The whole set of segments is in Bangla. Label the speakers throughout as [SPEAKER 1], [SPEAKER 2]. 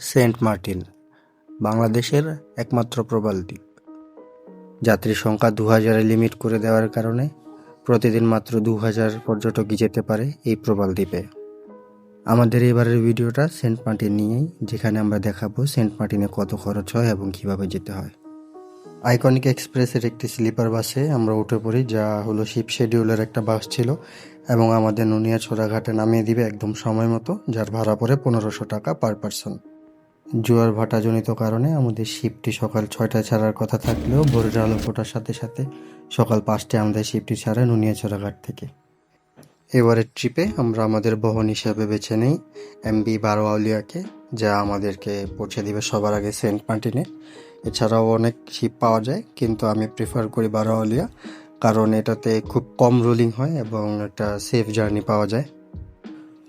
[SPEAKER 1] সেন্ট মার্টিন, বাংলাদেশের একমাত্র প্রবাল দ্বীপ। যাত্রী সংখ্যা দু হাজারে লিমিট করে দেওয়ার কারণে প্রতিদিন মাত্র দু হাজার পর্যটকই যেতে পারে এই প্রবাল দ্বীপে। আমাদের এবারের ভিডিওটা সেন্ট মার্টিন নিয়েই, যেখানে আমরা দেখাবো সেন্ট মার্টিনে কত খরচ হয় এবং কীভাবে যেতে হয়। আইকনিক এক্সপ্রেসের একটি স্লিপার বাসে আমরা উঠে পড়ি, যা হলো শিপ শিডিউলের একটা বাস ছিল, এবং আমাদের নুনিয়া ঘাটে নামিয়ে দিবে একদম সময় মতো, যার ভাড়া পড়ে পনেরোশো টাকা পার পারসন। জোয়ার ভাটাজনিত কারণে আমাদের শিপটি সকাল ছয়টায় ছাড়ার কথা থাকলেও ভোরের আলো ফোটার সাথে সাথে সকাল পাঁচটায় আমাদের শিপটি ছাড়ে নুনিয়াছড়া ঘাট থেকে। এবারের ট্রিপে আমরা আমাদের বহন হিসাবে বেছে নিই এমবি বারো যা আমাদেরকে পৌঁছে দিবে সবার আগে সেন্ট মার্টিনে। এছাড়াও অনেক শিপ পাওয়া যায়, কিন্তু আমি প্রিফার করি বারো আউলিয়া কারণ এটাতে খুব কম রোলিং হয় এবং একটা সেফ জার্নি পাওয়া যায়।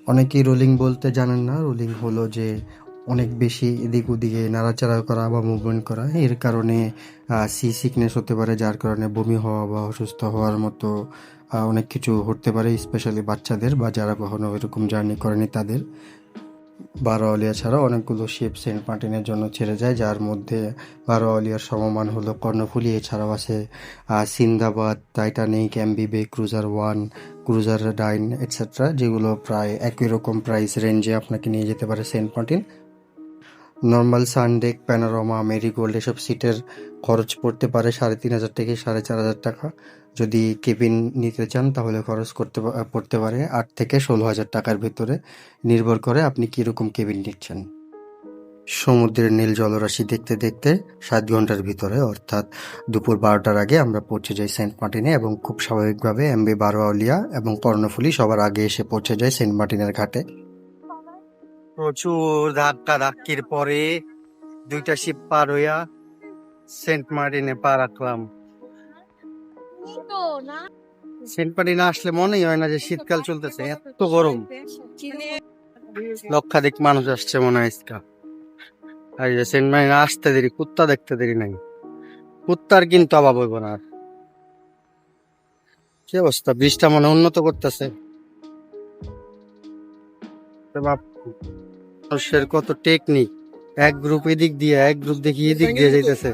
[SPEAKER 1] অনেকেই রোলিং বলতে জানেন না রোলিং হলো যে অনেক বেশি এদিক ওদিকে নাড়াচাড়া করা বা মুভমেন্ট করা। এর কারণে সি সিকনেস হতে পারে, যার কারণে বমি হওয়া বা অসুস্থ হওয়ার মতো অনেক কিছু হতে পারে স্পেশালি বাচ্চাদের বা যারা কখনো এরকম জার্নি করেনি তাদের। বারোয়ালিয়া ছাড়াও অনেকগুলো শিপ সেন্ট মার্টিনের জন্য ছেড়ে যায়, যার মধ্যে বারোয়ালিয়ার সমমান হলো কর্ণফুলি। এছাড়াও আছে Sindbad, Titanic, এমবিবে, cruiser one, cruiser dine etcetera যেগুলো প্রায় একই রকম প্রাইস রেঞ্জে আপনাকে নিয়ে যেতে পারে Saint Martin normal sundeck panorama marigold এসব সিটের খরচ পড়তে পারে সাড়ে তিন হাজার থেকে সাড়ে চার হাজার টাকা। যদি কেবিন নিতে চান, তাহলে খরচ করতে পড়তে পারে আট থেকে ষোলো হাজার টাকার ভিতরে। নির্ভর করে আপনি কীরকম কেবিন নিচ্ছেন। সমুদ্রের নীল জলরাশি দেখতে দেখতে সাত ঘণ্টার ভিতরে, অর্থাৎ দুপুর বারোটার আগে আমরা পৌঁছে যাই সেন্ট মার্টিনে এবং খুব স্বাভাবিকভাবে এমবি বারোয়ালিয়া এবং কর্ণফুলি সবার আগে এসে পৌঁছে যায় সেন্ট মার্টিনের ঘাটে। প্রচুর ধাক্কা ধাক্কির পরে দুইটা শিপ পার হইয়া সেন্ট মার্টিনে পা রাখলাম। সেন্ট মার্টিনে আসলে মনেই হয় না যে শীতকাল চলতেছে, এত গরম। লক্ষাধিক মানুষ আসছে মনে হয় আর যে সেন্ট মার্টিনে আসতে দেরি, কুত্তা দেখতে দেরি নাই। কুত্তার কিন্তু অভাব হইব না। কি অবস্থা? বৃষ্টিটা মনে উন্নত করতেছে। বাপ মানুষের কত টেকনিক এক গ্রুপ এদিক দিয়ে এক গ্রুপ দেখি এদিক দিয়ে যাইতেছে।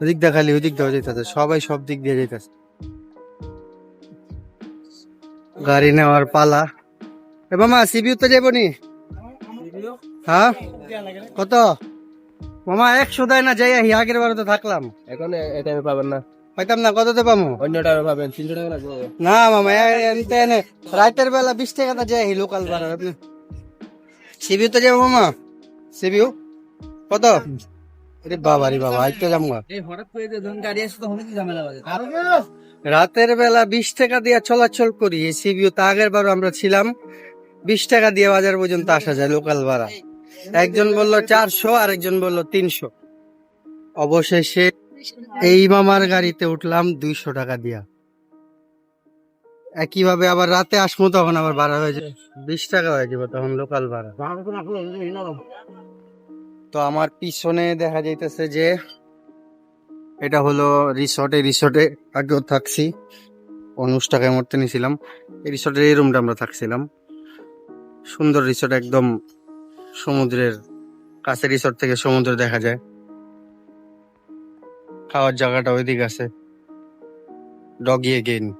[SPEAKER 1] ওদিক দিয়ে খালি ওদিক দেওয়া যাইতেছে। সবাই সব দিক দিয়ে যাইতেছে। গাড়ি নেওয়ার পালা। এ মামা সিবিউ তো যাব নি? হ্যাঁ? কত? মামা একশো দেয় না যাই আহি আগের বারে তো থাকলাম।
[SPEAKER 2] এখন এটা আমি পাবেন না।
[SPEAKER 1] পাইতাম না কততে পাবো
[SPEAKER 2] অন্য টাকা পাবেন তিনশো টাকা লাগবে।
[SPEAKER 1] না মামা এনতে এনে রাতের বেলা বিশ টাকা তো যাই লোকাল ভাড়া আপনি সিবিউ তো যাব মামা। সিবিউ কত? আরে বাবা রে বাবা আইতে যাব
[SPEAKER 2] এই হঠাৎ করে যে ধরুন গাড়ি আসে তখন কি ঝামেলা বাজে?
[SPEAKER 1] রাতের বেলা বিশ টাকা দিয়ে চলাচল করি এই সিবিউ তা আগের বার আমরা ছিলাম। বিশ টাকা দিয়ে বাজার পর্যন্ত আসা যায় লোকাল ভাড়া। একজন বলল চারশো আর একজন বলল তিনশো। অবশেষে এই মামার গাড়িতে উঠলাম দুইশো টাকা দিয়া। একইভাবে আবার রাতে আসব তখন আবার ভাড়া হয়ে যাবে বিশ টাকা হয়ে যাবে তখন লোকাল ভাড়া। তো আমার পিছনে দেখা যাইতেছে যে, এটা হলো রিসর্টে রিসর্টে আগেও থাকছি। উনিশ টাকায় মরতে নিয়েছিলাম এই রিসর্টের এই রুমটা আমরা থাকছিলাম। সুন্দর রিসর্ট একদম সমুদ্রের কাছে রিসর্ট থেকে সমুদ্র দেখা যায়। খাওয়ার জায়গাটা ওইদিকে আছে। ডগি এগেইন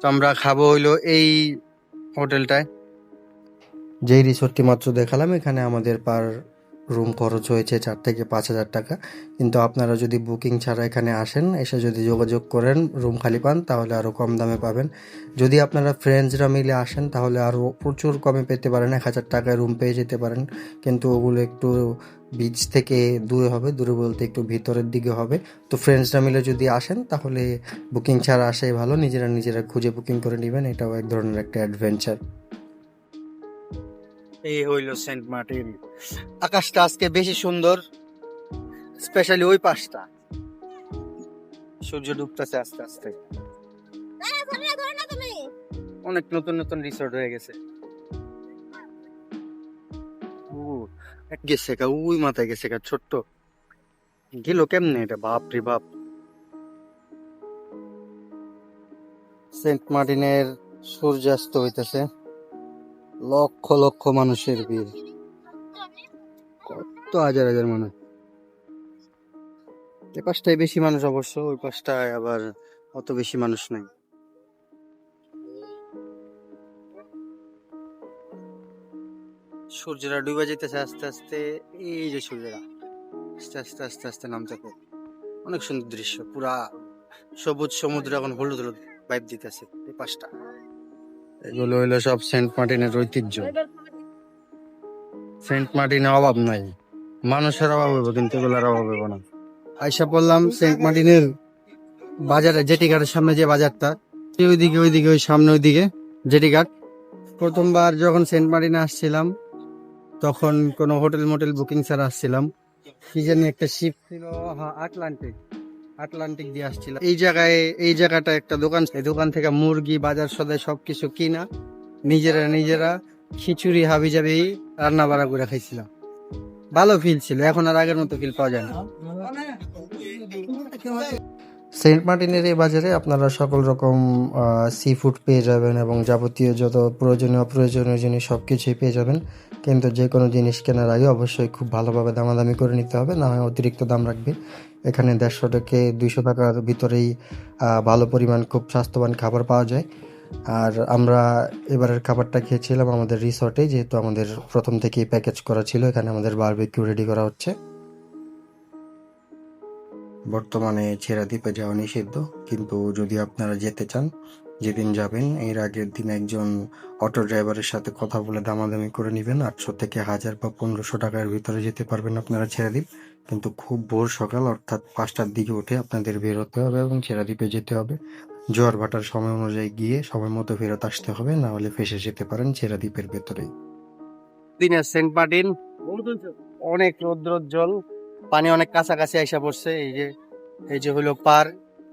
[SPEAKER 1] তো আমরা খাব হইল এই হোটেলটায়। যেই রিসোর্টটি মাত্র দেখালাম এখানে আমাদের পার রুম খরচ হয়েছে চার থেকে পাঁচ হাজার টাকা। কিন্তু আপনারা যদি বুকিং ছাড়া এখানে আসেন, এসে যদি যোগাযোগ করেন, রুম খালি পান, তাহলে আরও কম দামে পাবেন। যদি আপনারা ফ্রেন্ডসরা মিলে আসেন, তাহলে আরও প্রচুর কমে পেতে পারেন, এক হাজার টাকায় রুম পেয়ে যেতে পারেন। কিন্তু ওগুলো একটু বিচ থেকে দূরে হবে, দূরে বলতে একটু ভিতরের দিকে হবে। তো ফ্রেন্ডসরা মিলে যদি আসেন, তাহলে বুকিং ছাড়া আসাই ভালো, নিজেরা নিজেরা খুঁজে বুকিং করে নেবেন, এটাও এক ধরনের একটা অ্যাডভেঞ্চার এই হইল সেন্ট মার্টিন। আকাশটা আজকে বেশি সুন্দর, স্পেশালি ওই পাশটা। সূর্য ডুবতেছে আস্তে আস্তে। অনেক নতুন নতুন রিসোর্ট হয়ে গেছে। গেছে গা, ওই মাথায় গেছে গা, ছোট্ট। গেল কেমনে এটা? বাপ রে বাপ। সেন্ট মার্টিনের সূর্যাস্ত হইতেছে। লক্ষ লক্ষ মানুষের ভিড়। কত হাজার হাজার মানুষ। এ পাশটায় বেশি মানুষ অবশ্য, ওই পাশটায় আবার অত বেশি মানুষ নাই। সূর্যরা ডুবে যেতেছে আস্তে আস্তে, এই যে সূর্যরা, আস্তে আস্তে আস্তে আস্তে নামতে থাকে। অনেক সুন্দর দৃশ্য, পুরা সবুজ সমুদ্র এখন হলুদ হলুদ পাইপ দিতেছে এই পাশটা। এগুলো হইল সব সেন্ট মার্টিনের ঐতিহ্য। সেন্ট মার্টিনে অভাব নাই। মানুষের অভাব হইব কিন্তু এগুলোর অভাব হইব না। আইসা পড়লাম সেন্ট মার্টিনের বাজারে, জেটি ঘাটের সামনে যে বাজারটা ওইদিকে ওইদিকে, ওই সামনে ওইদিকে, জেটি ঘাট। প্রথমবার যখন সেন্ট মার্টিনে আসছিলাম, তখন কোনো হোটেল মোটেল বুকিং ছাড়া আসছিলাম। কি জানি একটা শিপ ছিল আটলান্টিক। আটলান্টিক দিয়ে আসছিলাম এই জায়গায়, এই জায়গাটা একটা দোকান এই দোকান থেকে মুরগি, বাজার সদাই সবকিছু কিনা, নিজেরা নিজেরা খিচুড়ি হাবি জাবি রান্না বাড়া করে খাইছিলাম ভালো ফিল ছিল। এখন আর আগের মতো ফিল পাওয়া যায় না। সেন্ট মার্টিনের এই বাজারে আপনারা সকল রকম সি ফুড পেয়ে যাবেন এবং যাবতীয় যত প্রয়োজনীয়, অপ্রয়োজনীয় জিনিস সব কিছুই পেয়ে যাবেন। কিন্তু যে কোনো জিনিস কেনার আগে অবশ্যই খুব ভালোভাবে দামাদামি করে নিতে হবে। না হয় অতিরিক্ত দাম রাখবে এখানে দেড়শো থেকে দুইশো টাকার ভিতরেই ভালো পরিমাণ খুব স্বাস্থ্যবান খাবার পাওয়া যায়। আর আমরা এবারের খাবারটা খেয়েছিলাম আমাদের রিসর্টে, যেহেতু আমাদের প্রথম থেকেই প্যাকেজ করা ছিল, এখানে আমাদের বারবিকিউ রেডি করা হচ্ছে। বর্তমানে ছেড়া দ্বীপে যাওয়া নিষিদ্ধ, কিন্তু যদি আপনারা যেতে চান যেদিন যাবেন এর আগের দিন একজন অটো ড্রাইভারের সাথে কথা বলে দামাদামি করে নেবেন। আটশো থেকে হাজার বা পনেরোশো টাকার ভিতরে যেতে পারবেন আপনারা ছেড়াদ্বীপ কিন্তু খুব ভোর সকাল অর্থাৎ পাঁচটার দিকে উঠে আপনাদের বের হতে হবে এবং ছেড়া দ্বীপে যেতে হবে। জোয়ার ভাটার সময় অনুযায়ী গিয়ে সময় মতো ফেরত আসতে হবে না হলে ফেসে যেতে পারেন ছেড়া দ্বীপের ভেতরেই। দিনে সেন্ট মার্টিন অনেক রৌদ্রোজ্জ্বল পানি অনেক কাছাকাছি আইসা পড়ছে এই যে এই যে হইল পার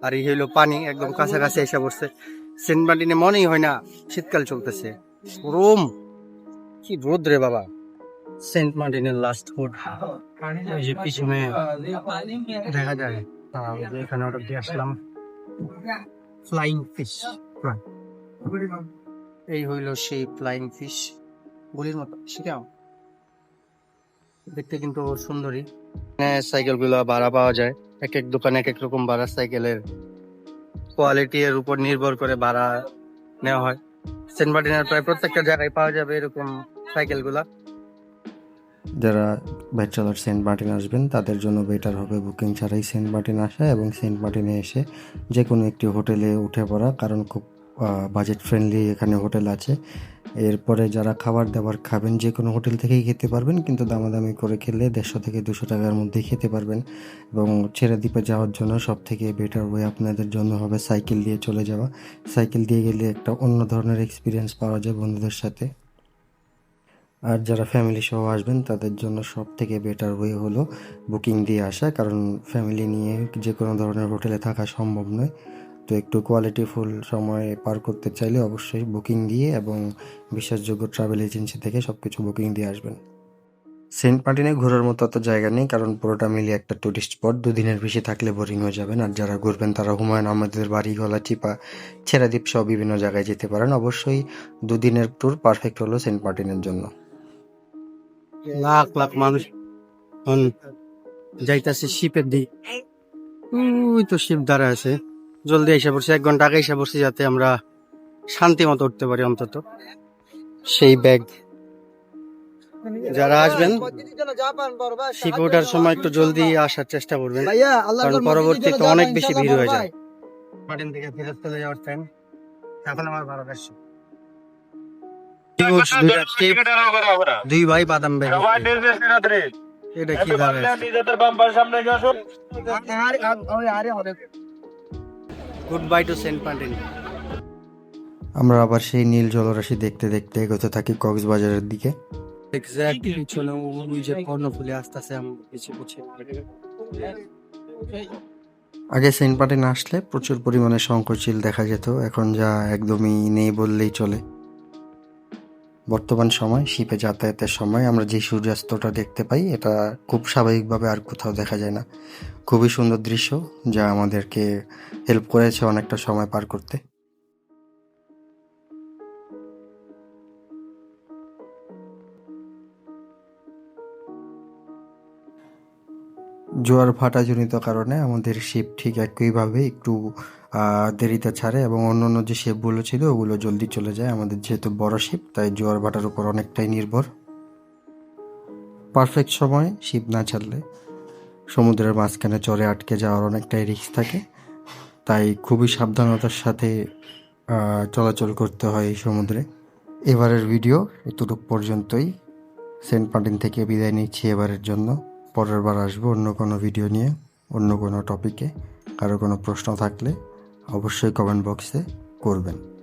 [SPEAKER 1] আর এই হইল পানি একদম কাছাকাছি আইসা পড়ছে। সেন্ট মার্টিনে মনেই হয় না শীতকাল চলতেছে। রোম কি রোদ রে বাবা। সেন্ট মার্টিনের লাস্ট ফুড এই যে পিছনে দেখা যায় এখানে অর্ডার দিয়ে আসলাম। ফ্লাইং ফিশ এই হইল সেই ফ্লাইং ফিশ গুলির মতো সেটাও দেখতে কিন্তু সুন্দরী। সাইকেলগুলো ভাড়া পাওয়া যায়। এক এক দোকানে এক এক রকম ভাড়া সাইকেলের কোয়ালিটি এর উপর নির্ভর করে ভাড়া নেওয়া হয়। সেন্ট মার্টিনের প্রায় প্রত্যেকটা জায়গায় পাওয়া যাবে এরকম সাইকেলগুলা যারা ব্যাচেলার সেন্ট মার্টিন আসবেন, তাদের জন্য বেটার হবে বুকিং ছাড়াই সেন্ট মার্টিন আসা এবং সেন্ট মার্টিনে এসে যে কোনো একটি হোটেলে উঠে পড়া, কারণ খুব বাজেট ফ্রেন্ডলি এখানে হোটেল আছে। এরপরে যারা খাবার দাবার খাবেন, যে কোনো হোটেল থেকেই খেতে পারবেন, কিন্তু দামাদামি করে খেলে দেড়শো থেকে দুশো টাকার মধ্যেই খেতে পারবেন। এবং ছেড়ে দ্বীপে যাওয়ার জন্য সব থেকে বেটার ওয়ে আপনাদের জন্য হবে সাইকেল দিয়ে চলে যাওয়া। সাইকেল দিয়ে গেলে একটা অন্য ধরনের এক্সপিরিয়েন্স পাওয়া যায় বন্ধুদের সাথে। আর যারা ফ্যামিলি সহ আসবেন, তাদের জন্য সব থেকে বেটার ওয়ে হলো বুকিং দিয়ে আসা। কারণ ফ্যামিলি নিয়ে যে কোনো ধরনের হোটেলে থাকা সম্ভব নয়। তো একটু কোয়ালিটিফুল সময় পার করতে চাইলে অবশ্যই বুকিং দিয়ে এবং বিশ্বাসযোগ্য ট্রাভেল এজেন্সি থেকে সব কিছু বুকিং দিয়ে আসবেন। সেন্ট মার্টিনে ঘোরার মতো অত জায়গা নেই, কারণ পুরোটা মিলিয়ে একটা টুরিস্ট স্পট দুদিনের বেশি থাকলে বোরিং হয়ে যাবেন আর যারা ঘুরবেন, তারা হুমায়ুন আহমেদের বাড়ি, গলা চিপা, ছেড়াদ্বীপ সহ বিভিন্ন জায়গায় যেতে পারেন। অবশ্যই দুদিনের ট্যুর পারফেক্ট হলো সেন্ট মার্টিনের জন্য। লাখ লাখ মানুষ যাইতাছে শিপের দিক। ওই তো শিপ দাঁড়া আছে। জলদি এসে পড়ছি এক ঘণ্টা আগে এসে পড়ছি যাতে আমরা শান্তি মতো উঠতে পারি অন্তত। সেই ব্যাগ। যারা আসবেন শিপে ওঠার সময় একটু জলদি আসার চেষ্টা করবেন কারণ পরবর্তীতে অনেক বেশি ভিড় হয়ে যায়। মার্টিন থেকে ফেরত চলে যাওয়ার টাইম এখন আমার ভালো লাগছে দুই ভাই বাদাম ব্যাগ। এটা কি goodbye to Saint Martin আমরা আবার সেই নীল জলরাশি দেখতে দেখতে এগোতে থাকি কক্সবাজারের দিকে। এক্স্যাক্টলি পিছনে ওই যে কর্ণফুলি আসতেছে আমার পিছে পিছে আগে সেন্ট মার্টিন আসলে প্রচুর পরিমাণে শঙ্করচিল দেখা যেত এখন যা একদমই নেই বললেই চলে। বর্তমান সময়, শিপে যাতায়াতের সময় আমরা যে সূর্যাস্তটা দেখতে পাই, এটা খুব স্বাভাবিকভাবে আর কোথাও দেখা যায় না। খুবই সুন্দর দৃশ্য, যা আমাদেরকে হেল্প করেছে অনেকটা সময় পার করতে। জোয়ার ভাটাজনিত কারণে আমাদের শিপ ঠিক একইভাবে একটু দেরিতে ছাড়ে এবং অন্য অন্য যে শিপগুলো ছিল, ওগুলো জলদি চলে যায়। আমাদের যেহেতু বড় শিপ তাই জোয়ার ভাটার উপর অনেকটাই নির্ভর। পারফেক্ট সময় শিপ না ছাড়লে সমুদ্রের মাঝখানে চরে আটকে যাওয়ার অনেকটাই রিস্ক থাকে। তাই খুবই সাবধানতার সাথে চলাচল করতে হয় এই সমুদ্রে। এবারের ভিডিও এতটুকু পর্যন্তই। সেন্ট মার্টিন থেকে বিদায় নিচ্ছি এবারের জন্য। পরের বার আসব অন্য কোনো ভিডিও নিয়ে, অন্য কোনো টপিকে কারও কোনো প্রশ্ন থাকলে অবশ্যই কমেন্ট বক্সে করবেন।